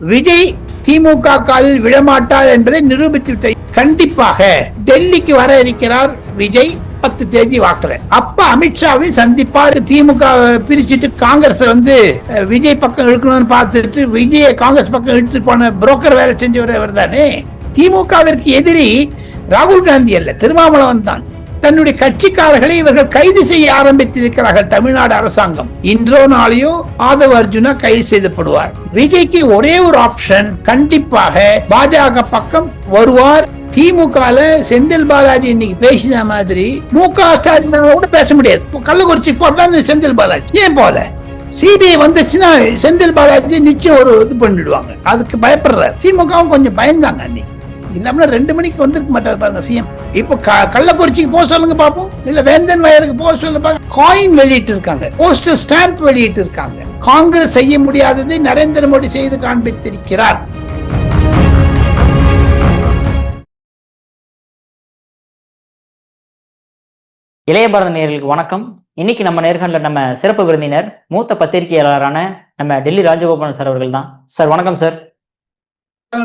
விஜய் திமுக காலில் விழமாட்டார் என்பதை நிரூபித்து கண்டிப்பாக டெல்லிக்கு வர இருக்கிறார் விஜய் பத்து தேதி வாக்குல அப்ப அமித்ஷாவை சந்திப்பார். திமுக பிரிச்சுட்டு காங்கிரஸ் வந்து விஜய் பக்கம் இழுக்கணும்னு பார்த்துட்டு விஜய காங்கிரஸ் பக்கம் இழுத்து போன புரோக்கர் வேலை செஞ்சவர் தானே திமுகவிற்கு எதிரி ராகுல் காந்தி அல்ல திருமாவளவன் தான். தன்னுடைய கட்சிக்காரர்களை இவர்கள் கைது செய்ய ஆரம்பித்திருக்கிறார்கள் தமிழ்நாடு அரசாங்கம். இன்றோ நாளையோ ஆதவ அர்ஜுனா கைது செய்யப்படுவார் விஜய்க்கு ஒரே ஒரு ஆப்ஷன் கண்டிப்பாக பாஜக பக்கம் வருவார். திமுகல செந்தில் பாலாஜி இன்னைக்கு பேசின மாதிரி மு க ஸ்டாலின் கூட பேச முடியாது. கள்ளக்குறிச்சி போட்டா செந்தில் பாலாஜி? ஏன் போல? சிபிஐ வந்துச்சுன்னா செந்தில் பாலாஜி நிச்சயம் ஒரு இது பண்ணிடுவாங்க. அதுக்கு பயப்படுற திமுகவும் கொஞ்சம் பயந்தாங்க அன்னைக்கு. இல்லாம ரெண்டு மணிக்கு வந்திருக்க மாட்டார் பாருங்க சிஎம். இப்போ க- கள்ளக்குறிச்சிக்கு போக சொல்லுங்க பார்ப்போம் இல்ல வேந்தன் வயலுக்கு போக சொல்லுங்க பாருங்க. காயின் வெளியிட்டு இருக்காங்க. போஸ்டர் ஸ்டாம்ப் வெளியிட்டு இருக்காங்க. காங்கிரஸ் செய்ய முடியாததை நரேந்திர மோடி செய்து காண்பித்திருக்கிறார். இளைய பாரத நேயர்களுக்கு வணக்கம். இன்னைக்கு நம்ம நேர்காணல நம்ம சிறப்பு விருந்தினர் மூத்த பத்திரிகையாளரான நம்ம டெல்லி ராஜகோபாலன் சார் அவர்கள் தான். சார் வணக்கம் சார்.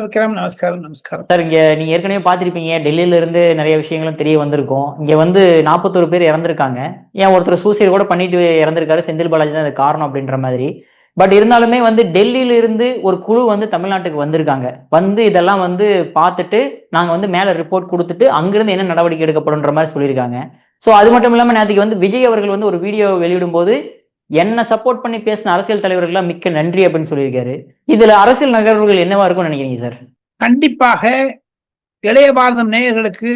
விக்ரம் நமஸ்காரம் நமஸ்காரம். சார் இங்க நீங்க ஏற்கனவே பார்த்துருப்பீங்க. டெல்லியில இருந்து நிறைய விஷயங்களும் தெரிய வந்திருக்கும். இங்க வந்து நாற்பத்தோரு பேர் இறந்திருக்காங்க. ஏன் ஒருத்தர் சூசைட் கூட பண்ணிட்டு இறந்திருக்காரு? செந்தில் பாலாஜி தான் அது காரணம் அப்படின்ற மாதிரி. பட் இருந்தாலுமே வந்து டெல்லியில இருந்து ஒரு குழு வந்து தமிழ்நாட்டுக்கு வந்திருக்காங்க. வந்து இதெல்லாம் வந்து பார்த்துட்டு நாங்க வந்து மேல ரிப்போர்ட் கொடுத்துட்டு அங்கிருந்து என்ன நடவடிக்கை எடுக்கப்படும்ன்ற மாதிரி சொல்லியிருக்காங்க. ஸோ அது மட்டும் இல்லாமல் நேற்றுக்கு வந்து விஜய் அவர்கள் வந்து ஒரு வீடியோ வெளியிடும் போது என்ன சப்போர்ட் பண்ணி பேசின அரசியல் தலைவர்கள்லாம் மிக்க நன்றி அப்படின்னு சொல்லியிருக்காரு. இதுல அரசியல் நகர்வுகள் என்னவா இருக்கும்னு நினைக்கிறீங்க சார் கண்டிப்பாக இளைய பாரதம் நேயர்களுக்கு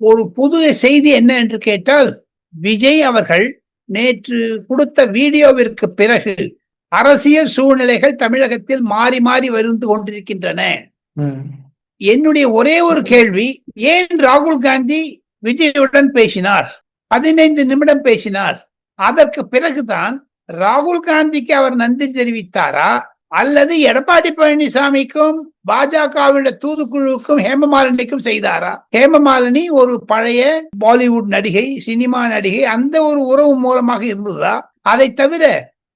ஒரு புது செய்தி என்ன என்று கேட்டால் விஜய் அவர்கள் நேற்று கொடுத்த வீடியோவிற்கு பிறகு அரசியல் சூழ்நிலைகள் தமிழகத்தில் மாறி மாறி வந்து கொண்டிருக்கின்றன. என்னுடைய ஒரே ஒரு கேள்வி ஏன் ராகுல் காந்தி விஜயுடன் பேசினார்? பதினைந்து நிமிடம் பேசினார். அதற்கு பிறகுதான் ராகுல் காந்திக்கு அவர் நன்றி தெரிவித்தாரா? அல்லது எடப்பாடி பழனிசாமிக்கும் பாஜகவிட தூதுக்குழுவுக்கும் ஹேமமாலினிக்கும் செய்தாரா? ஹேமமாலினி ஒரு பழைய பாலிவுட் நடிகை சினிமா நடிகை அந்த ஒரு உறவு மூலமாக இருந்ததா? அதை தவிர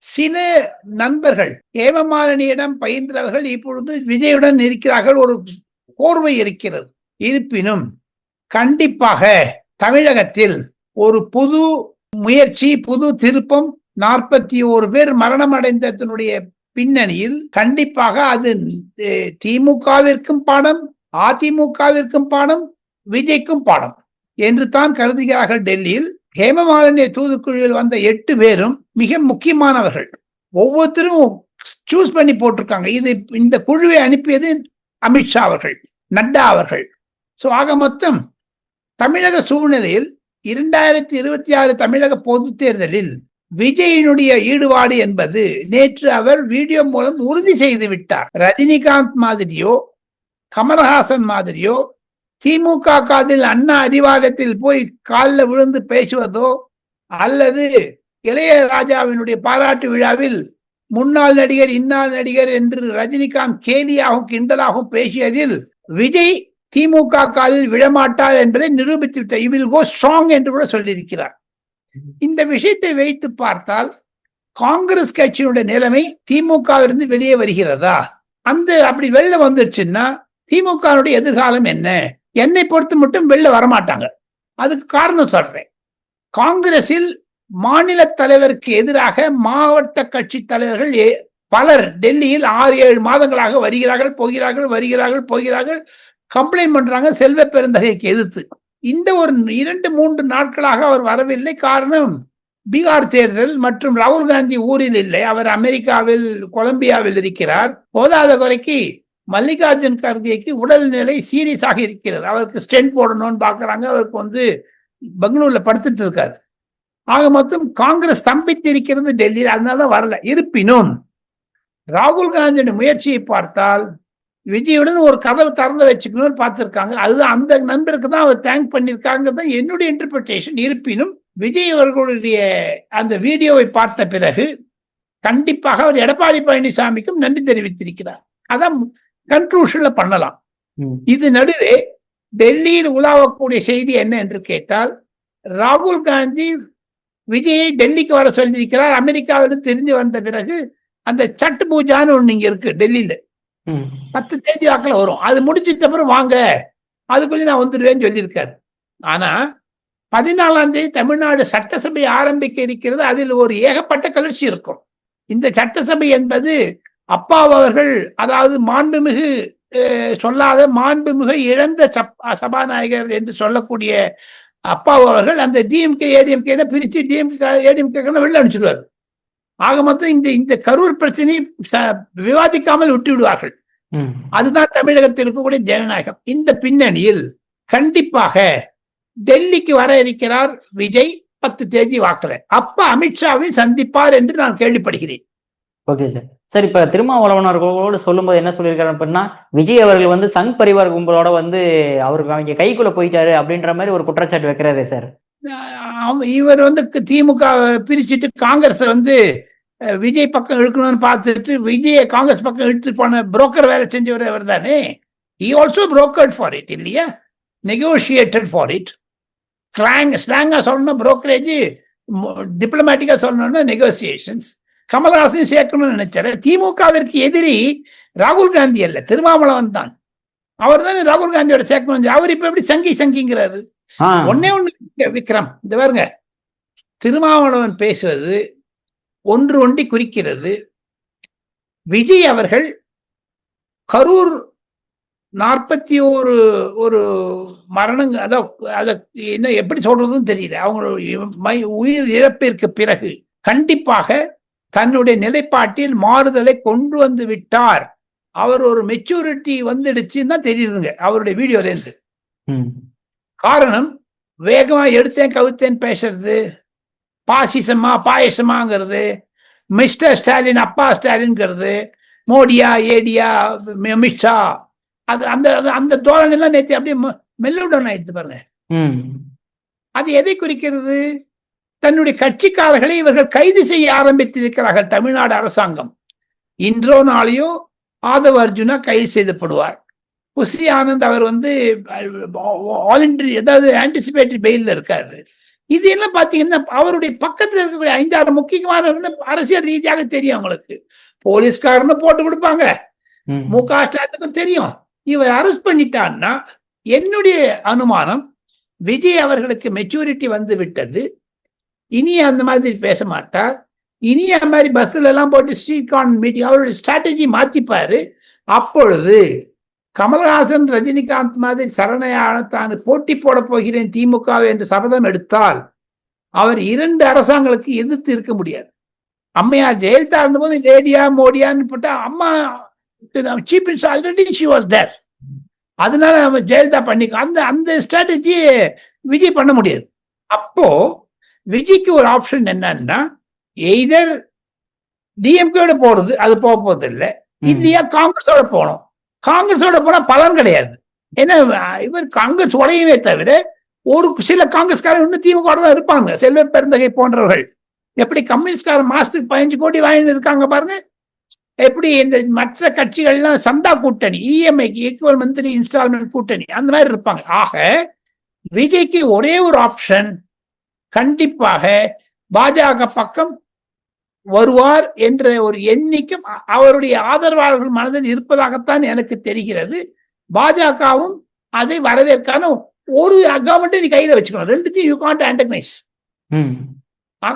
சில நண்பர்கள் ஹேமமாலினியிடம் பயின்றவர்கள் இப்பொழுது விஜயுடன் இருக்கிறார்கள் ஒரு கோர்வை இருக்கிறது. இருப்பினும் கண்டிப்பாக தமிழகத்தில் ஒரு புது முயற்சி புது திருப்பம் நாற்பத்தி ஓரு பேர் மரணம் அடைந்ததனுடைய பின்னணியில் கண்டிப்பாக அது திமுகவிற்கும் பாடம் அதிமுகவிற்கும் பாடம் விஜய்க்கும் பாடம் என்று தான் கருதுகிறார்கள் டெல்லியில். ஹேமமாலினி தூதுக்குழுவில் வந்த எட்டு பேரும் மிக முக்கியமானவர்கள். ஒவ்வொருத்தரும் சூஸ் பண்ணி போட்டிருக்காங்க. இது இந்த குழுவை அனுப்பியது அமித்ஷா அவர்கள் நட்டா அவர்கள். சோ ஆக மொத்தம் தமிழக சூழ்நிலையில் இரண்டாயிரத்தி இருபத்தி ஆறு தமிழக பொதுத் தேர்தலில் விஜயினுடைய ஈடுபாடு என்பது நேற்று அவர் வீடியோ மூலம் உறுதி செய்து விட்டார். ரஜினிகாந்த் மாதிரியோ கமல்ஹாசன் மாதிரியோ திமுக காதில் அண்ணா அறிவாலயத்தில் போய் காலில் விழுந்து பேசுவதோ அல்லது இளையராஜாவினுடைய பாராட்டு விழாவில் முன்னாள் நடிகர் இன்னாள் நடிகர் என்று ரஜினிகாந்த் கேலியாகவும் கிண்டலாகவும் பேசியதில் விஜய் திமுக காலில் விழமாட்டார் என்பதை நிரூபித்து விட்டார் இவில் கோ ஸ்ட்ராங் என்று கூட சொல்லியிருக்கிறார். இந்த விஷயத்தை வைத்து பார்த்தால் காங்கிரஸ் கட்சியினுடைய நிலைமை திமுகவிலிருந்து வெளியே வருகிறதா? அந்த அப்படி வெளில வந்துருச்சுன்னா திமுகவுடைய எதிர்காலம் என்ன? என்னை பொறுத்து மட்டும் வெளில வரமாட்டாங்க. அதுக்கு காரணம் சொல்றேன். காங்கிரஸில் மாநில தலைவருக்கு எதிராக மாவட்ட கட்சி தலைவர்கள் ஏ- பலர் டெல்லியில் ஆறு ஏழு மாதங்களாக வருகிறார்கள் போகிறார்கள் வருகிறார்கள் போகிறார்கள். கம்ப்ளைண்ட் பண்றாங்க செல்வ பெருந்தகைக்கு எதிர்த்து. இந்த ஒரு இரண்டு மூன்று நாட்களாக அவர் வரவில்லை. காரணம் பீகார் தேர்தல் மற்றும் ராகுல் காந்தி ஊரில் இல்லை. அவர் அமெரிக்காவில் கொலம்பியாவில் இருக்கிறார். போதாத குறைக்கு மல்லிகார்ஜுன் கர்கேக்கு உடல்நிலை சீரியஸாக இருக்கிறது. அவருக்கு ஸ்டென்ட் போடணும்னு பார்க்குறாங்க அவருக்கு வந்து பெங்களூர்ல படுத்துட்டு இருக்காரு. ஆக மொத்தம் காங்கிரஸ் ஸ்தம்பித்து இருக்கிறது டெல்லியில். அதனால தான் வரல. இருப்பினும் ராகுல் காந்தியோட முயற்சியை பார்த்தால் விஜயுடன் ஒரு கதவை திறந்து வச்சுக்கணும்னு பார்த்திருக்காங்க. அதுதான் அந்த நண்பருக்கு தான் அவர் தேங்க் பண்ணியிருக்காங்க தான் என்னுடைய இன்டர்பிரிட்டேஷன் இருப்பினும் விஜய் அவர்களுடைய அந்த வீடியோவை பார்த்த பிறகு கண்டிப்பாக அவர் எடப்பாடி பழனிசாமிக்கும் நன்றி தெரிவித்திருக்கிறார். அதான் கன்க்ளூஷன்ல பண்ணலாம். இது நடுவே டெல்லியில் உலாவக்கூடிய செய்தி என்ன என்று கேட்டால் ராகுல் காந்தி விஜயை டெல்லிக்கு வர சொல்லியிருக்கிறார். அமெரிக்காவிலிருந்து தெரிந்து வந்த பிறகு அந்த சட்டு பூஜான்னு ஒண்ணு இங்க இருக்கு டெல்லியில. பத்து தேதி வாக்கில் வரும். அது முடிச்சிட்ட அப்புறம் வாங்க. அதுக்குள்ளே நான் வந்துடுவேன்னு சொல்லியிருக்காரு. ஆனா பதினாலாம் தேதி தமிழ்நாடு சட்டசபை ஆரம்பிக்க இருக்கிறது அதில் ஒரு ஏகப்பட்ட கிளர்ச்சி இருக்கும். இந்த சட்டசபை என்பது அப்பாவு அவர்கள் அதாவது மாண்புமிகு சொல்லாத மாண்புமிகு இழந்த சப்- சபாநாயகர் என்று சொல்லக்கூடிய அப்பாவு அவர்கள் அந்த டிஎம்கே ஏடிஎம்கே பிரித்து டிஎம்கே ஏடிஎம்கே வெளில அனுப்பிச்சிடுவார். ஆக மொத்தம் இந்த இந்த கரூர் பிரச்சனையை விவாதிக்காமல் விட்டு விடுவார்கள் அதுதான் தமிழகத்தில் இருக்கக்கூடிய ஜனநாயகம். இந்த பின்னணியில் கண்டிப்பாக டெல்லிக்கு வர இருக்கிறார் விஜய் பத்து தேதி வாக்குல. அப்ப அமித்ஷாவை சந்திப்பார் என்று நான் கேள்விப்படுகிறேன். Okay sir. சார் இப்ப திருமாவளவன் அவர்களோடு சொல்லும்போது என்ன சொல்லியிருக்காரு அப்படின்னா விஜய் அவர்கள் வந்து சங் பரிவார் கும்பலோட வந்து அவருக்கு அவங்க கைக்குள்ள போயிட்டாரு அப்படின்ற மாதிரி ஒரு குற்றச்சாட்டு வைக்கிறாரு சார். இவர் வந்து திமுக பிரிச்சுட்டு காங்கிரஸ் வந்து விஜய் பக்கம் இழுக்கணும்னு பார்த்துட்டு விஜய காங்கிரஸ் பக்கம் இழுத்து போன புரோக்கர் வேலை செஞ்சவர் அவர் தானே? He also brokered for it இல்லையா? நெகோஷியேட்டட் ஃபார் இட் ஸ்லாங் ஸ்லாங்காக சொல்லணும் புரோக்கரேஜ் டிப்ளமேட்டிக்காக சொல்லணும்னா நெகோசியேஷன்ஸ் கமல்ஹாசன் சேர்க்கணும்னு நினைச்சாரு. திமுகவிற்கு எதிரி ராகுல் காந்தி அல்ல திருமாவளவன் தான். அவர் தானே ராகுல் காந்தியோட சேர்க்கணும் அவர் இப்போ எப்படி சங்கி சங்கிங்கிறாரு? ஒன்னே ஒண்ணு விக்ரம். இந்த பாருங்க. திருமாவளவன் பேசுவது ஒன்று ஒண்டி குறிக்கிறது. விஜய் அவர்கள் கரூர் நாற்பத்தி ஒரு ஒரு மரணங்க அத அத என்ன எப்படி சொல்றதுன்னு தெரியல. அவங்க உயிர் இழப்பிற்கு பிறகு கண்டிப்பாக தன்னுடைய நிலைப்பாட்டில் மாறுதலை கொண்டு வந்து விட்டார். அவர் ஒரு மெச்சூரிட்டி வந்துடுச்சுன்னு தான் தெரியுதுங்க அவருடைய வீடியோல இருந்து ம். காரணம் வேகமா எடுத்தேன் கவுத்தேன் பேசுறது பாசிசமா பாயசமாங்கிறது மிஸ்டர் ஸ்டாலின் அப்பா ஸ்டாலின்ங்கிறது மோடியா ஏடியா மி- அமித்ஷா அது அந்த அந்த தோரணை எல்லாம் நேற்று அப்படியே மெல்லோடன் ஆயிடுது பாருங்க. அது எதை குறிக்கிறது? தன்னுடைய கட்சிக்காரர்களை இவர்கள் கைது செய்ய ஆரம்பித்திருக்கிறார்கள் தமிழ்நாடு அரசாங்கம். இன்றோ நாளையோ ஆதவ அர்ஜுனா கைது செய்யப்படுவார் புசி ஆனந்த் அவர் வந்து வாலண்டரி அதாவது ஆன்டிசிபேட்டரி பெயில்ல இருக்காரு. இது எல்லாம் பாத்தீங்கன்னா அவருடைய பக்கத்துல இருக்கக்கூடிய ஐந்தாறு முக்கியமான அரசியல் ரீதியாக தெரியும் அவங்களுக்கு. போலீஸ்காரன்னு போட்டு கொடுப்பாங்க. ம். க ஸ்டாலினுக்கும் தெரியும். இவர் அரெஸ்ட் பண்ணிட்டான்னா என்னுடைய அனுமானம் விஜய் அவர்களுக்கு மெச்சூரிட்டி வந்து விட்டது. இனி அந்த மாதிரி பேச மாட்டார். இனி அந்த மாதிரி பஸ்ல எல்லாம் போட்டு ஸ்ட்ரீட் கார்ன் மீட்டிங் அவருடைய ஸ்ட்ராட்டஜி மாத்திப்பாரு. அப்பொழுது கமல்ஹாசன் ரஜினிகாந்த் மாதிரி சரணையான தான் போட்டி போட போகிறேன் திமுக என்று சபதம் எடுத்தால் அவர் இரண்டு அரசாங்கங்களுக்கு எதிர்த்து இருக்க முடியாது. அம்மையார் ஜெயலலிதா இருந்தபோது லேடியா மோடியான்னு போட்டா அம்மா chief minister already she was there அதனால அவன் ஜெயலலிதா பண்ணிக்க அந்த அந்த ஸ்ட்ராட்டஜி விஜய் பண்ண முடியாது. அப்போ விஜய்க்கு ஒரு ஆப்ஷன் என்னன்னா எய்தர் டிஎம்கேட போறது அது போக போறது இல்ல. இல்லையா காங்கிரஸோட போகணும். காங்கிரஸோட போனா பலன் கிடையாது. ஏன்னா இவர் காங்கிரஸ் உடையவே தவிர ஒரு சில காங்கிரஸ்காரன் இன்னும் திமுக தான் இருப்பாங்க. செல்வ பெருந்தகை போன்றவர்கள். எப்படி கம்யூனிஸ்ட்காரன் மாசத்துக்கு பதினஞ்சு கோடி வாங்கி இருக்காங்க பாருங்க. எப்படி இந்த மற்ற கட்சிகள்லாம் சந்தா கூட்டணி இஎம்ஐக்கு ஈக்குவல் மந்த்லி இன்ஸ்டால்மெண்ட் கூட்டணி அந்த மாதிரி இருப்பாங்க. ஆக விஜய்க்கு ஒரே ஒரு ஆப்ஷன் கண்டிப்பாக பாஜக பக்கம் வருவார் என்ற ஒரு எண்ணிக்கும் அவருடைய ஆதரவாளர்கள் மனதில் இருப்பதாகத்தான் எனக்கு தெரிகிறது. பாஜகவும் அதை வரவேற்கான ஒரு கவர்மெண்ட் நீ கையில வச்சுக்கணும். ரெண்டுத்தையும் யூ காண்ட் ஆண்டகனைஸ்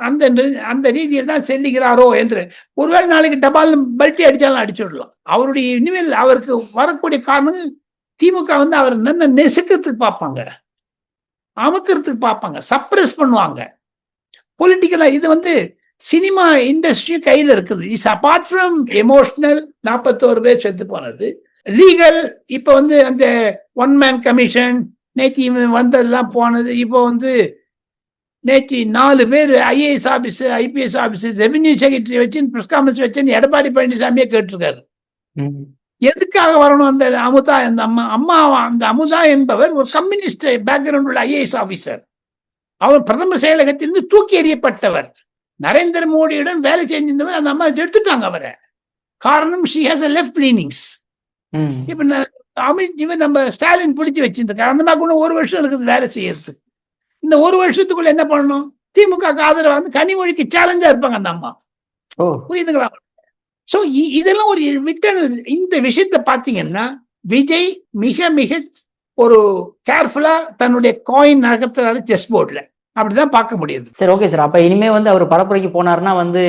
அந்த அந்த ரீதியில் தான் செல்லுகிறாரோ என்று. ஒருவேளை நாளைக்கு டபால் பல்ட்டி அடிச்சாலும் அடிச்சு விடலாம். அவருடைய இனிமேல் அவருக்கு வரக்கூடிய காரணம் திமுக வந்து அவர் என்ன நெசுக்கிறதுக்கு பார்ப்பாங்க. அமுக்கிறதுக்கு பார்ப்பாங்க. சப்ரஸ் பண்ணுவாங்க. பொலிட்டிக்கலா இது வந்து சினிமா இண்டஸ்ட்ரியும் கையில இருக்குது. இஸ் அபார்ட் ஃப்ரம் எமோஷனல் நாற்பத்தோரு பேர் செத்து போனது. லீகல் இப்ப வந்து அந்த ஒன் மேன் கமிஷன் நேற்று வந்ததெல்லாம் போனது. இப்போ வந்து நேற்று நாலு பேர் IAS office IPS office revenue secretary வச்சு பிரஸ் கான்ஃபரன்ஸ் வச்சு எடப்பாடி பழனிசாமியே கேட்டிருக்காரு. எதுக்காக வரணும் அந்த அமுதா அந்த அம்மா அம்மா அந்த அமுதா என்பவர் ஒரு கம்யூனிஸ்ட் பேக்ரவுண்ட் உள்ள ஐஏஎஸ் ஆபீசர் அவர் பிரதமர் செயலகத்திலிருந்து தூக்கி எறியப்பட்டவர். நரேந்திர மோடியுடன் வேலை செஞ்சிருந்தவர் அந்த அம்மா எடுத்துட்டாங்க அவரை. காரணம் she has a left leanings இப்ப அமித் இவன் நம்ம ஸ்டாலின் பிடிச்சி வச்சிருக்காரு அந்த மாதிரி கூட ஒரு வருஷம் இருக்குது வேலை செய்யறதுக்கு இந்த ஒரு வருஷத்துக்குள்ள என்ன பண்ணணும்? திமுக ஆதரவா வந்து கனிமொழிக்கு சேலஞ்சா இருப்பாங்க அந்த அம்மா. புரியுதுங்களா? சோ இதெல்லாம் ஒரு விட்ட இந்த விஷயத்த பாத்தீங்கன்னா விஜய் மிக மிக ஒரு கேர்ஃபுல்லா தன்னுடைய காயின் நகர்த்துறாரு செஸ் போர்ட்ல அப்படிதான் பார்க்க முடியுது. சரி ஓகே சார் அப்ப இனிமே வந்து அவர் பரப்புரைக்கு போனாருன்னா வந்து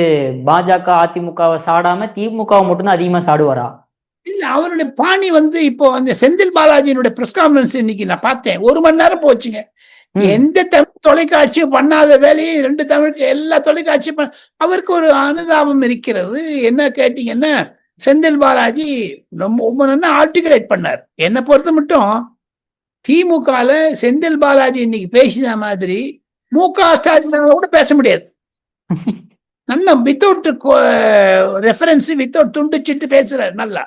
பாஜக அதிமுகவை சாடாம திமுகவை மட்டும்தான் அதிகமா சாடுவாரா? இல்ல அவருடைய பாணி வந்து இப்போ அந்த செந்தில் பாலாஜியினுடைய பிரஸ் கான்ஃபரன்ஸ் இன்னைக்கு நான் பார்த்தேன். ஒரு மணி நேரம் போச்சுங்க. எந்த தமிழ் தொலைக்காட்சியும் பண்ணாத வேலையை ரெண்டு தமிழுக்கு எல்லா தொலைக்காட்சியும் பண்ண- அவருக்கு ஒரு அனுதாபம் இருக்கிறது. என்ன கேட்டீங்கன்னா செந்தில் பாலாஜி ரொம்ப நல்லா ஆர்டிகுலேட் பண்ணார். என்னை பொறுத்த மட்டும் திமுகல செந்தில் பாலாஜி இன்னைக்கு பேசின மாதிரி மு க ஸ்டாலின் கூட பேச முடியாது. நல்லா வித்தவுட் ரெஃபரன்ஸ் வித்தவுட் துண்டு சிட்டு பேசுறாரு நல்லா.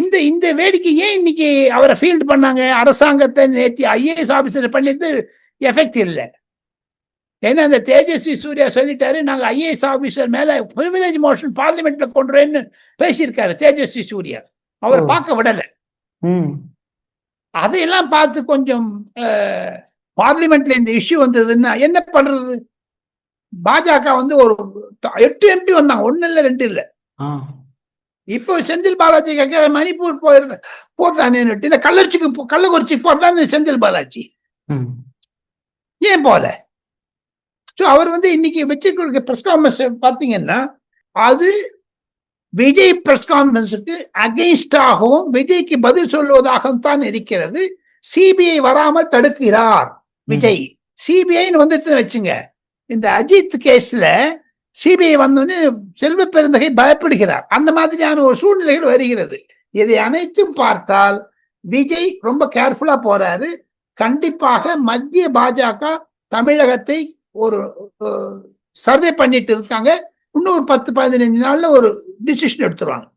இந்த இந்த வேடிக்கை ஏன் இன்னைக்கு அவரை ஃபீல்டு பண்ணாங்க? அரசாங்கத்தை நேத்தி ஐஏஎஸ் ஆபீசர் பண்ணிட்டு எஃபெக்ட் இல்லை. ஏன்னா அந்த தேஜஸ்வி சூர்யா சொல்லிட்டாரு நாங்க ஐஏஎஸ் ஆபீசர் மேல பிரிவிலேஜ் மோஷன் பார்லிமெண்ட்ல கொண்டுறேன்னு பேசியிருக்காரு தேஜஸ்வி சூர்யா. அவரை. பார்க்க விடல. அதையெல்லாம் பார்த்து கொஞ்சம் பார்லிமெண்ட்ல இந்த இஷ்யூ வந்ததுன்னா என்ன? பண்றது? பாஜக வந்து ஒரு எட்டு எம்பி வந்தாங்க. ஒண்ணு இல்ல ரெண்டு இல்ல. இப்போ செந்தில் பாலாஜி கேட்கிற மணிப்பூர் போயிருந்த போட்டானே இல்ல கள்ளச்சிக்கு போ- கள்ளக்குறிச்சிக்கு போட்டான்னு செந்தில் பாலாஜி. ஏன் போல? ஸோ அவர் வந்து இன்னைக்கு வச்சிருக்க பிரஸ் கான்ஃபரன்ஸ் பார்த்தீங்கன்னா அது விஜய் பிரஸ் கான்ஃபரன்ஸுக்கு அகெயின்ஸ்டாகவும் விஜய்க்கு பதில் சொல்வதாகவும் தான் இருக்கிறது சிபிஐ வராமல் தடுக்கிறார். விஜய். சிபிஐன்னு வந்துட்டு வச்சுங்க. இந்த அஜித் கேஸ்ல சிபிஐ வந்தோடனே செல்வ பெருந்தகை பயப்படுகிறார். அந்த மாதிரியான ஒரு சூழ்நிலைகள் வருகிறது. இதை அனைத்தும் பார்த்தால் விஜய் ரொம்ப கேர்ஃபுல்லா போறாரு. கண்டிப்பாக மத்திய பாஜக தமிழகத்தை ஒரு சர்வே பண்ணிட்டு இருக்காங்க. இன்னும் ஒரு பத்து பதினஞ்சு நாள்ல ஒரு டிசிஷன் எடுத்துருவாங்க.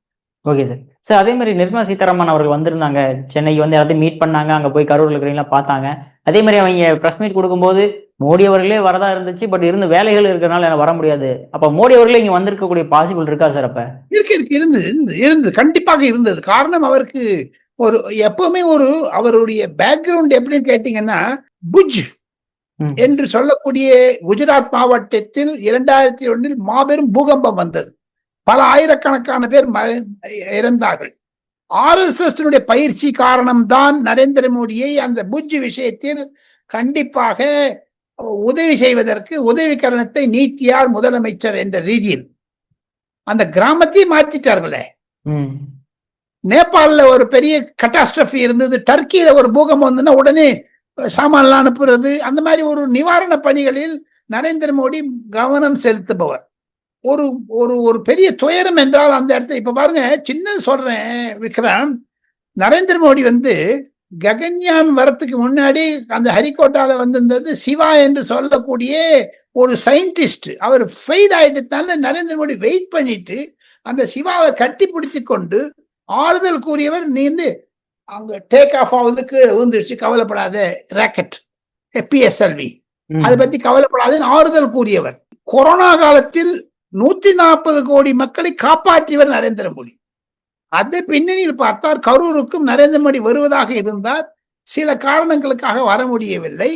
ஓகே சார் சார் அதே மாதிரி நிர்மலா சீதாராமன் அவர்கள் வந்திருந்தாங்க. சென்னைக்கு வந்து எல்லாத்தையும் மீட் பண்ணாங்க அங்க போய் கரூர்ல இருக்கிறவங்களாம் பார்த்தாங்க. அதே மாதிரி அவங்க பிரஸ் மீட் கொடுக்கும்போது மோடி அவர்களே வரதா இருந்துச்சு பட் இருந்து வேலைகள் இருக்கிறனால வர முடியாது. அப்ப மோடி அவர்களே இங்க வந்திருக்கக்கூடிய பாசிபிள் இருக்கா சார் அப்ப? இருக்கு இருக்கு. இருந்தது இருந்தது கண்டிப்பாக இருந்தது. காரணம் அவருக்கு ஒரு எப்பவுமே ஒரு அவருடைய பேக்ரவுண்ட் எப்படின்னு கேட்டீங்கன்னா புஜ். என்று சொல்லக்கூடிய குஜராத் மாவட்டத்தில் இரண்டாயிரத்தி ஒன்றில் மாபெரும் பூகம்பம் வந்தது. பல ஆயிரக்கணக்கான பேர் இறந்தார்கள். ஆர்எஸ்எஸ் பயிற்சி காரணம்தான் நரேந்திர மோடியை அந்த புஜ் விஷயத்தில் கண்டிப்பாக உதவி செய்வதற்கு உதவிக்கரணத்தை நீட்டியார் முதலமைச்சர் என்ற ரீதியில். அந்த கிராமத்தையே மாத்திட்டார்களே. நேபாளில் ஒரு பெரிய கட்டாஸ்ட்ரஃபி இருந்தது. டர்க்கியில ஒரு பூகம்பம் வந்ததுன்னா உடனே சாமான்லாம் அனுப்புறது. அந்த மாதிரி ஒரு நிவாரண பணிகளில் நரேந்திர மோடி கவனம் செலுத்துபவர். ஒரு ஒரு ஒரு பெரிய துயரம் என்றால் அந்த இடத்துல இப்ப பாருங்க சின்ன சொல்றேன் விக்ரம். நரேந்திர மோடி வந்து ககன்யான் வரத்துக்கு முன்னாடி அந்த ஹரிகோட்டால வந்திருந்தது சிவா என்று சொல்லக்கூடிய ஒரு சயின்டிஸ்ட் அவர் ஃபெயில் ஆயிட்டதால நரேந்திர மோடி வெயிட் பண்ணிட்டு அந்த சிவாவை கட்டி பிடிச்சு கொண்டு ஆறுதல் கூறியவர் நீ வந்து அங்க டேக் ஆஃப் ஆகுதுக்கு விழுந்துருச்சு கவலைப்படாத ராக்கெட் பிஎஸ்எல்வி. அதை பத்தி கவலைப்படாதுன்னு ஆறுதல் கூறியவர். கொரோனா காலத்தில் நூத்தி நாற்பது கோடி மக்களை காப்பாற்றியவர் நரேந்திர மோடி. அந்த பின்னணியில் பார்த்தால் கரூருக்கும் நரேந்திர மோடி வருவதாக இருந்தால் சில காரணங்களுக்காக வர முடியவில்லை.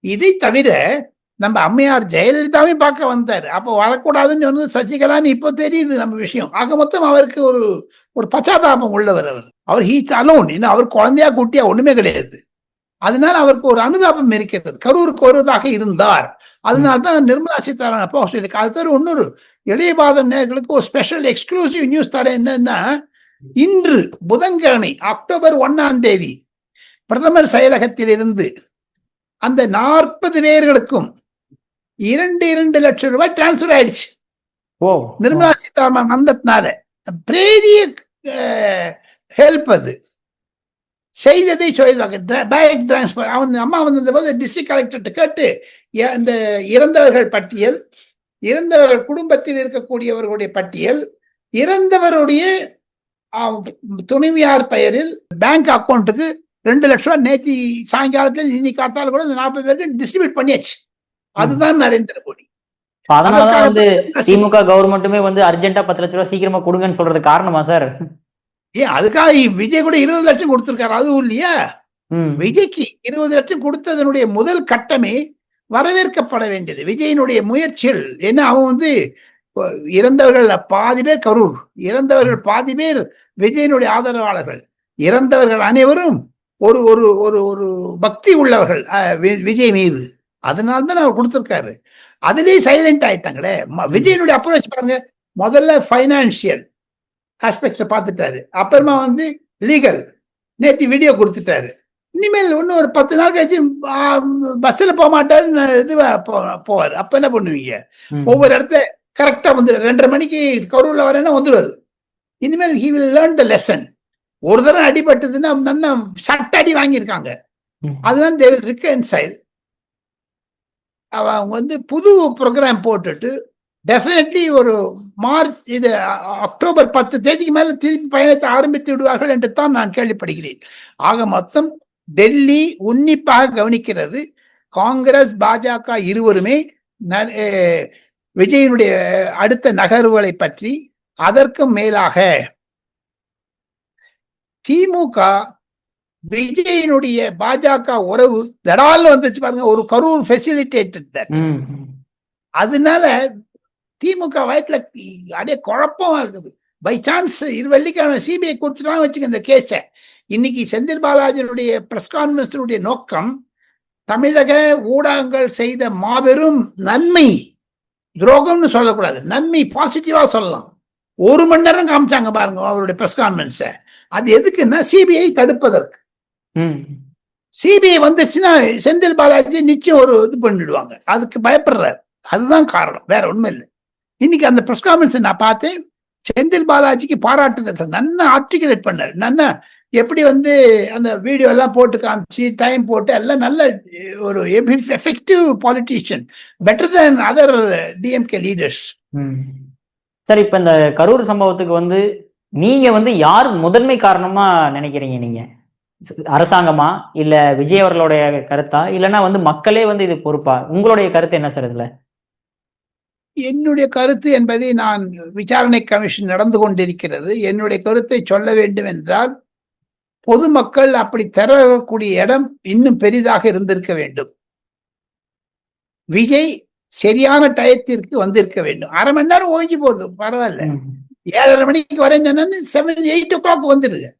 இதை தவிர நம்ம அம்மையார் ஜெயலலிதாவே பார்க்க வந்தார். அப்போ வரக்கூடாதுன்னு சொன்னது சசிகலான்னு இப்போ தெரியுது நம்ம விஷயம். ஆக மொத்தம் அவருக்கு ஒரு ஒரு பச்சாதாபம் உள்ளவர் அவர். அவர் ஹீச் அலோன் இன்னும் அவர் குழந்தையா குட்டியா ஒண்ணுமே கிடையாது. அதனால அவருக்கு ஒரு அனுதாபம் இருக்கிறது. கரூருக்கு வருவதாக இருந்தார். அதனால தான் நிர்மலா சீதாராமன் அப்போ சொல்லியிருக்கு அது தவிர இன்னொரு இளையபாதம் நேர்களுக்கு ஒரு ஸ்பெஷல் எக்ஸ்க்ளூசிவ் நியூஸ் தரேன். என்னன்னா இன்று புதன்கிழமை அக்டோபர் ஒன்னாம் தேதி பிரதமர் செயலகத்தில் இருந்து அந்த நாற்பது பேர்களுக்கும் இரண்டு இரண்டு லட்சம் ரூபாய் டிரான்ஸ்ஃபர் ஆயிடுச்சு. ஓ. நிர்மலா சீதாராமன் வந்ததுனால பெரிய ஹெல்ப் அது. செய்ததை சொல்லுவாங்க பேங்க் டிரான்ஸ்பர் அவன் அம்மா வந்திருந்த போது டிஸ்ட்ரிக்ட் கலெக்டர்கிட்ட கேட்டு இந்த இறந்தவர்கள் பட்டியல் இறந்தவர்கள் குடும்பத்தில் இருக்கக்கூடியவர்களுடைய பட்டியல் இறந்தவருடைய துணைவியார் பெயரில் பேங்க் அக்கௌண்ட்டுக்கு ரெண்டு லட்சம் ரூபாய் நேத்தி சாயங்காலத்துல இன்னைக்கு காத்தால கூட இந்த நாற்பது பேருக்கு டிஸ்ட்ரிபியூட் பண்ணியாச்சு. அதுதான் நரேந்திர மோடி. அதனாலதான் வந்து திமுக கவர்மெண்ட்டுமே வந்து அர்ஜென்ட்டா பத்து லட்ச ரூபாய் சீக்கிரமா கொடுங்கன்னு சொல்றது காரணமா சார் ஏன் அதுக்காக விஜய் கூட இருபது லட்சம் கொடுத்திருக்காரு. அதுவும் இல்லையா? விஜய்க்கு இருபது லட்சம் கொடுத்ததனுடைய முதல் கட்டமே வரவேற்கப்பட வேண்டியது. விஜயினுடைய முயற்சிகள். ஏன்னா அவன் வந்து இறந்தவர்கள் பாதி பேர் கரூர். இறந்தவர்கள் பாதி பேர் விஜயனுடைய ஆதரவாளர்கள். இறந்தவர்கள் அனைவரும் ஒரு ஒரு ஒரு ஒரு பக்தி உள்ளவர்கள் விஜய் மீது. அதனால தான் அவர் கொடுத்திருக்காரு. அதுலயே சைலண்ட் ஆயிட்டாங்களே. விஜயனுடைய அப்ரோச் பாருங்க. முதல்ல ஃபைனான்சியல் ஆஸ்பெக்ட்ஸை பார்த்துட்டாரு. அப்புறமா வந்து லீகல் நேற்று வீடியோ கொடுத்துட்டாரு. இனிமேல் இன்னும் ஒரு பத்து நாள் கழிச்சு பஸ்ஸில் போக மாட்டாருன்னு இது போவார். அப்ப என்ன பண்ணுவீங்க. ஒவ்வொரு இடத்த கரெக்டா வந்து ரெண்டரை மணிக்கு கரூர்ல வரேன்னா வந்துடுவாரு இனிமேல் he will learn the lesson ஒரு தடவை அடிபட்டதுன்னா நல்லா சட்ட அடி வாங்கியிருக்காங்க. ம். அதனால தே வில் ரிகன்சைல் அவங்க வந்து புது ப்ரோக்ராம் போட்டுட்டு டெஃபினெட்லி ஒரு மார்ச் இது அக்டோபர் பத்து தேதிக்கு மேல திருப்பி பயணத்தை ஆரம்பித்து விடுவார்கள் என்று தான் நான் கேள்விப்படுகிறேன். ஆக மொத்தம் டெல்லி உன்னிப்பாக கவனிக்கிறது. காங்கிரஸ் பாஜக இருவருமே விஜயனுடைய அடுத்த நகர்வுகளை பற்றி அதற்கும் மேலாக திமுக விஜயனுடைய பாஜக உறவு தடால்னு வந்துச்சு பாருங்க. ஒரு கரூர் ஃபெசிலிட்டேட்டட். அதனால திமுக வயத்துல அப்படியே குழப்பமா இருக்குது. பை சான்ஸ் இரு வெள்ளிக்கிழமை சிபிஐ கொடுத்துட்டாங்க வச்சுக்க இந்த கேஸை இன்னைக்கு செந்தில் பாலாஜியுடைய பிரஸ் கான்ஃபரன்ஸினுடைய நோக்கம் தமிழக ஊடகங்கள் செய்த மாபெரும் நன்மை துரோகம்னு சொல்லக்கூடாது. நன்மை பாசிட்டிவா சொல்லலாம். ஒரு மணி நேரம் காமிச்சாங்க பாருங்க அவருடைய பிரஸ் கான்ஃபரன்ஸை அது எதுக்குன்னா சிபிஐ தடுப்பதற்கு. ம். சிபிஐ வந்துச்சுன்னா செந்தில் பாலாஜி நிச்சயம் ஒரு இது பண்ணிடுவாங்க. அதுக்கு பயப்படுறாரு. அதுதான் காரணம். வேற ஒண்ணும் இல்லை. இன்னைக்கு அந்த பிரஸ் நான் பார்த்தேன். செந்தில் பாலாஜிக்கு பாராட்டுதல் நல்லா ஆர்டிகுலேட் பண்ணார். நன்ன எப்படி வந்து அந்த வீடியோ எல்லாம் போட்டு காமிச்சு டைம் போட்டு எல்லாம் நல்ல ஒரு effective politician better than other DMK leaders hmm. Sir இப்ப இந்த கரூர் சம்பவத்துக்கு வந்து நீங்க வந்து யார் முதன்மை காரணமா நினைக்கிறீங்க நீங்க? அரசாங்கமா? இல்ல விஜய் அவர்களுடைய கருத்தா? இல்லைன்னா வந்து மக்களே வந்து இது பொறுப்பா? உங்களுடைய கருத்து என்ன சார் இதுல? என்னுடைய கருத்து என்பதை நான் விசாரணை கமிஷன் நடந்து கொண்டிருக்கிறது. என்னுடைய கருத்தை சொல்ல வேண்டும் என்றால் பொதுமக்கள் அப்படி திறக்கக்கூடிய இடம் இன்னும் பெரிதாக இருந்திருக்க வேண்டும். விஜய் சரியான டயத்திற்கு வந்திருக்க வேண்டும். அரை மணி நேரம் ஓய்ஞ்சு போகுது பரவாயில்ல. ஏழரை மணிக்கு வரேன் சொன்னா செவன் எயிட் ஓ கிளாக் வந்துருது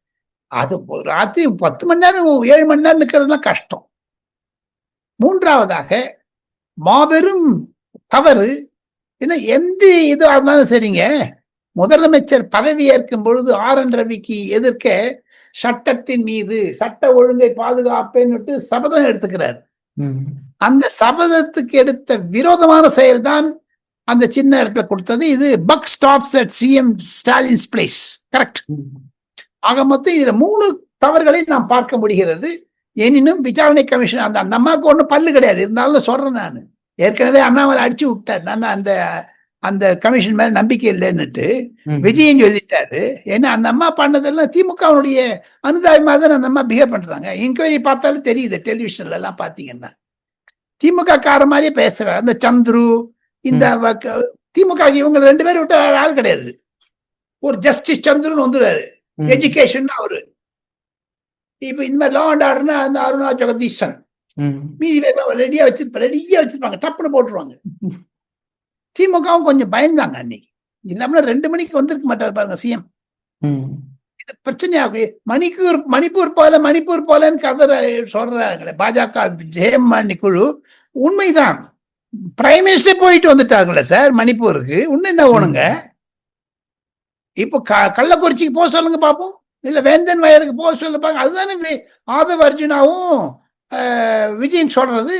அது ராத்திரி பத்து மணி நேரம் ஏழு மணி நேரம் நிற்கிறதுலாம் கஷ்டம். மூன்றாவதாக மாபெரும் தவறு ஏன்னா எந்த இதுவாக இருந்தாலும் சரிங்க. முதலமைச்சர் பதவி ஏற்கும் பொழுது ஆர் என் ரவிக்கு எதிர்க்க சட்டத்தின் மீது சட்ட ஒழுங்கை பாதுகாப்பேன்னு சபதம் எடுத்துக்கிறார். அந்த சபதத்துக்கு எடுத்த விரோதமான செயல்தான் அந்த சின்ன இடத்துல கொடுத்தது. இது bug stops at CM Stalin's place. Correct. ஆக மொத்தம் இதுல மூணு தவறுகளை நாம் பார்க்க முடிகிறது. எனினும் விசாரணை கமிஷன் அந்த அந்த அம்மாவுக்கு ஒன்றும் பல்லு கிடையாது. இருந்தாலும் சொல்றேன் நான். ஏற்கனவே அண்ணாமலை அடிச்சு விட்டார். நான் அந்த அந்த கமிஷன் மேல நம்பிக்கை இல்லைன்னுட்டு ம். விஜயன் சொல்லிட்டாரு. ஏன்னா அந்த அம்மா பண்ணதெல்லாம் திமுகவுடைய அனுதாபமாக தான் அந்த அம்மா பிஹேவ் பண்றாங்க. இன்கொயரி பார்த்தாலும் தெரியுது டெலிவிஷன்ல எல்லாம் பாத்தீங்கன்னா திமுக கார மாதிரியே பேசுறாரு. அந்த சந்துரு இந்த திமுக இவங்க ரெண்டு பேரும் விட்டு வேற ஆள் கிடையாது. ஒரு ஜஸ்டிஸ் சந்துருன்னு வந்துடுறாரு. எஜுகேஷன் அவரு. இப்ப இந்த மாதிரி லா அண்ட் ஆர்டர்னா அந்த அருணா ஜெகதீஷன். மீதி பேர் ரெடியா வச்சிருப்பாங்க ரெடியா வச்சிருப்பாங்க டப்புன்னு போட்டுருவாங்க. திமுகவும் கொஞ்சம் பயந்தாங்க அன்னைக்கு. இல்லாம ரெண்டு மணிக்கு வந்திருக்க மாட்டார் பாருங்க சிஎம். இது பிரச்சனையாகு மணிப்பூர் மணிப்பூர் போல மணிப்பூர் போலன்னு கதை சொல்றாங்களே பாஜக ஜெயமானி குழு. உண்மைதான். பிரைம் மினிஸ்டர் போயிட்டு வந்துட்டாங்களே சார் மணிப்பூருக்கு. இன்னும் என்ன வேணுங்க? இப்போ க கள்ளக்குறிச்சிக்கு போக சொல்லுங்க பார்ப்போம் இல்ல வேந்தன் வயலுக்கு போக சொல்லுப்பாங்க அதுதானே ஆதவ அர்ஜுனாவும் விஜயன் சொல்றது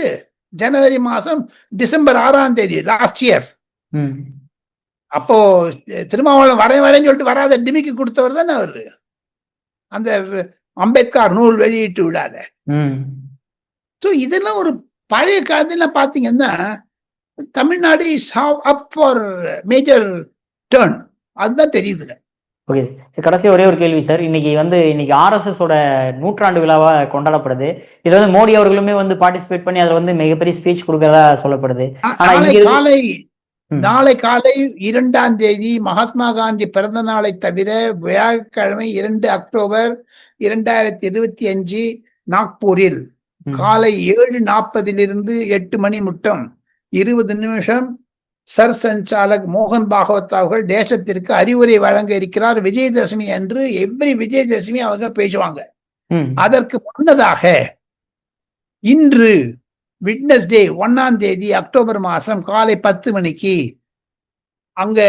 ஜனவரி மாசம் டிசம்பர் ஆறாம் தேதி லாஸ்ட் இயர். அப்போ திருமாவளவன் வரேன் வரேன்னு சொல்லிட்டு வராத டிமிக்கு கொடுத்தவர் தானே அவரு. அந்த அம்பேத்கர் நூல் வெளியிட்டு விடாத. ஸோ இதெல்லாம் ஒரு பழைய காலத்துல பாத்தீங்கன்னா Tamil Nadu is up for major turn அதுதான் தெரியுதுங்க. ஓகே சரி கடைசி ஒரே ஒரு கேள்வி சார் இன்னைக்கு வந்து இன்னைக்கு ஆர்எஸ்எஸ் ஓட நூற்றாண்டு விழாவா கொண்டாடப்படுது இது வந்து மோடி அவர்களுமே வந்து பார்ட்டிசிபேட் பண்ணி அதுல வந்து மிகப்பெரிய ஸ்பீச் கொடுக்கறதா சொல்லப்படுது காலை. நாளை காலை இரண்டாம் தேதி மகாத்மா காந்தி பிறந்த நாளை தவிர வியாழக்கிழமை இரண்டு அக்டோபர் இரண்டாயிரத்தி இருபத்தி அஞ்சு நாக்பூரில். காலை ஏழு நாற்பதிலிருந்து எட்டு மணி மட்டும் இருபது நிமிஷம் சர் சஞ்சாலக் மோகன் பாகவத் அவர்கள் தேசத்திற்கு அறிவுரை வழங்க இருக்கிறார். விஜயதசமி அன்று எவ்ரி விஜயதசமி அவங்க பேசுவாங்க. அதற்கு முன்னதாக இன்று விட்னஸ் டே ஒன்னாம் தேதி அக்டோபர் மாசம் காலை பத்து மணிக்கு அங்க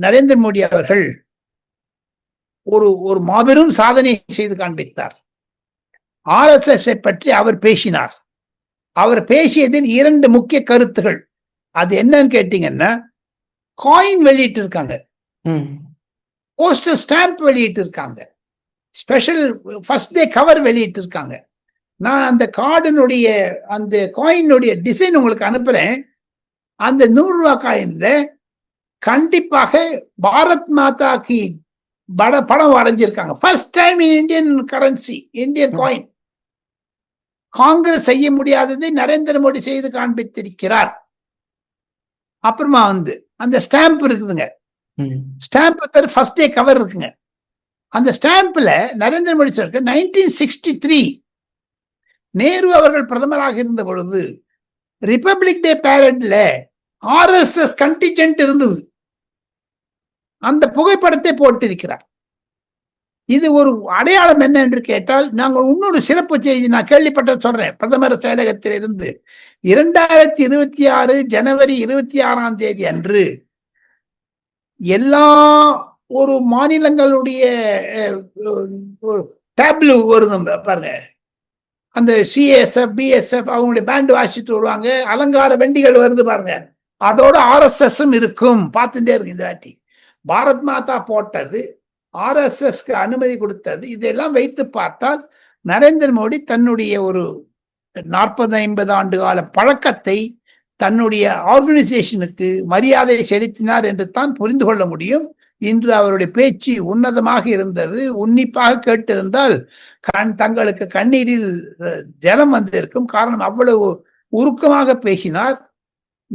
நரேந்திர மோடி அவர்கள் ஒரு ஒரு மாபெரும் சாதனை செய்து காண்பித்தார். ஆர்எஸ்எஸ் பற்றி அவர் பேசினார். அவர் பேசியதில் இரண்டு முக்கிய கருத்துகள். அது என்னன்னு கேட்டீங்கன்னா காயின் வெளியிட்டு இருக்காங்க ம். போஸ்டர் ஸ்டாம்ப் வெளியிட்டு இருக்காங்க ஸ்பெஷல் ஃபர்ஸ்ட் டே கவர் வெளியிட்டு இருக்காங்க நான் அந்த கார்டினுடைய அந்த காயினுடைய டிசைன் உங்களுக்கு அனுப்புறேன். அந்த நூறு ரூபாய் காயின்ல கண்டிப்பாக பாரத் மாதா கி பட படம் வரைஞ்சிருக்காங்க. First time in Indian currency Indian. Coin Congress செய்ய முடியாததை நரேந்திர மோடி செய்து காண்பித்திருக்கிறார். அப்புறமா வந்து அந்த ஸ்டாம்ப் இருக்குதுங்க. ஸ்டாம்ப் ஃபர்ஸ்ட் டே கவர் இருக்குங்க. அந்த ஸ்டாம்ப்ல நரேந்திர மோடி சொல்லிருக்கு நைன்டீன் சிக்ஸ்டி த்ரீ நேரு அவர்கள் பிரதமராக இருந்த பொழுது ரிப்பப்ளிக் டே பேரட்ல ஆர்எஸ்எஸ் கண்டிஜென்ட் இருந்தது. அந்த புகைப்படத்தை போட்டிருக்கிறார். இது ஒரு அடையாளம் என்ன என்று கேட்டால் நாங்கள் இன்னொரு சிறப்பு செய்தி நான் கேள்விப்பட்ட சொல்றேன். பிரதமர் செயலகத்திலிருந்து இரண்டாயிரத்தி இருபத்தி ஆறு ஜனவரி இருபத்தி ஆறாம் தேதி அன்று எல்லா ஒரு மாநிலங்களுடைய டேப்லு வருதும் பாருங்க. அந்த சிஎஸ்எஃப் பிஎஸ்எஃப் அவங்களுடைய பேண்ட் வாசிட்டு வருவாங்க. அலங்கார வண்டிகள் வருது பாருங்க. அதோட ஆர்எஸ்எஸ்ஸும் இருக்கும். பார்த்துட்டே இருக்கு இந்த வாட்டி. பாரத் மாதா போட்டது ஆர்எஸ்எஸ்க்கு அனுமதி கொடுத்தது. இதெல்லாம் வைத்து பார்த்தால் நரேந்திர மோடி தன்னுடைய ஒரு நாற்பது ஐம்பது ஆண்டு கால பழக்கத்தை தன்னுடைய ஆர்கனைசேஷனுக்கு மரியாதை செலுத்தினார் என்று தான் புரிந்து கொள்ள முடியும். இன்று அவருடைய பேச்சு உன்னதமாக இருந்தது. உன்னிப்பாக கேட்டிருந்தால் கண் தங்களுக்கு கண்ணீரில் ஜலம் வந்திருக்கும். காரணம் அவ்வளவு உருக்கமாக பேசினார்.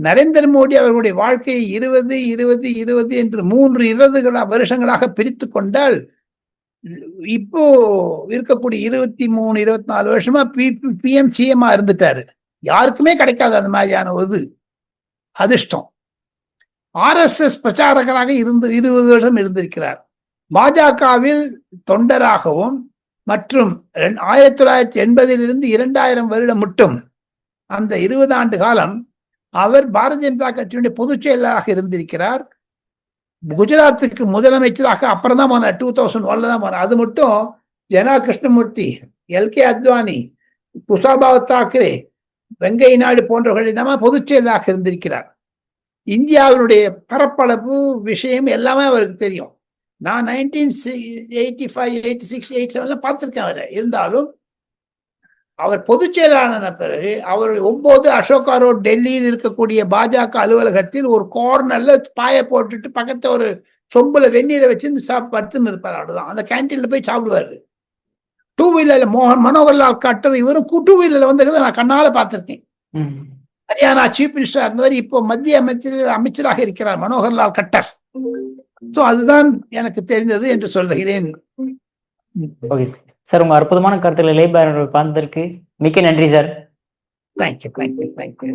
நரேந்திர மோடி அவர்களுடைய வாழ்க்கையை இருபது இருபது இருபது என்று மூன்று இருபதுகளா வருஷங்களாக பிரித்து கொண்டால் இப்போ இருக்கக்கூடிய இருபத்தி மூணு இருபத்தி நாலு வருஷமா பி பிஎம் சிஎம்மா இருந்துட்டாரு. யாருக்குமே கிடைக்காது அந்த மாதிரியான ஒரு அதிர்ஷ்டம். ஆர்எஸ்எஸ் பிரச்சாரகராக இருந்து இருபது வருடம் இருந்திருக்கிறார். பாஜகவில் தொண்டராகவும் மற்றும் ரெண்- ஆயிரத்தி தொள்ளாயிரத்தி எண்பதிலிருந்து இரண்டாயிரம் வருடம் மட்டும் அந்த இருபது ஆண்டு காலம் அவர் பாரதிய ஜனதா கட்சியினுடைய பொதுச் செயலராக இருந்திருக்கிறார். குஜராத்துக்கு முதலமைச்சராக அப்புறம் தான் போனார். டூ தௌசண்ட் ஒன்ல தான் போனார். அது மட்டும் ஜனா கிருஷ்ணமூர்த்தி எல் கே அத்வானி குஷாபாவ் தாக்கரே வெங்கைய நாடு போன்றவர்கள் நம்ம பொதுச் செயலராக இருந்திருக்கிறார். இந்தியாவினுடைய பரப்பளவு விஷயம் எல்லாமே அவருக்கு தெரியும். நான் nineteen eighty five eighty six eight செவன்லாம் பார்த்துருக்கேன் அவரை. இருந்தாலும் அவர் பொதுச் செயலாளரான பிறகு அவர் ஒன்பது அசோகா ரோட் டெல்லியில் இருக்கக்கூடிய பாஜக அலுவலகத்தில் ஒரு கார்னர்ல பாய போட்டுட்டு பக்கத்துல ஒரு சொம்புல வெந்நீரை வச்சு சாப் படுத்துன்னு இருப்பார். அவ்வளவுதான். அந்த கேன்டீன்ல போய் சாப்பிடுவாரு. டூ வீலர்ல மோகன் மனோகர்லால் கட்டர் இவரும் டூ வீலர்ல வந்ததை நான் கண்ணால பார்த்திருக்கேன். ஹரியானா சீஃப் மினிஸ்டர் இருந்தவர் இப்போ மத்திய அமைச்சர் அமைச்சராக இருக்கிறார் மனோகர்லால் கட்டர். சோ அதுதான் எனக்கு தெரிந்தது என்று சொல்லுகிறேன். சார் உங்க அற்புதமான கருத்துக்களை லேபார் பார்த்ததற்கு மிக்க நன்றி சார். Thank you thank you thank you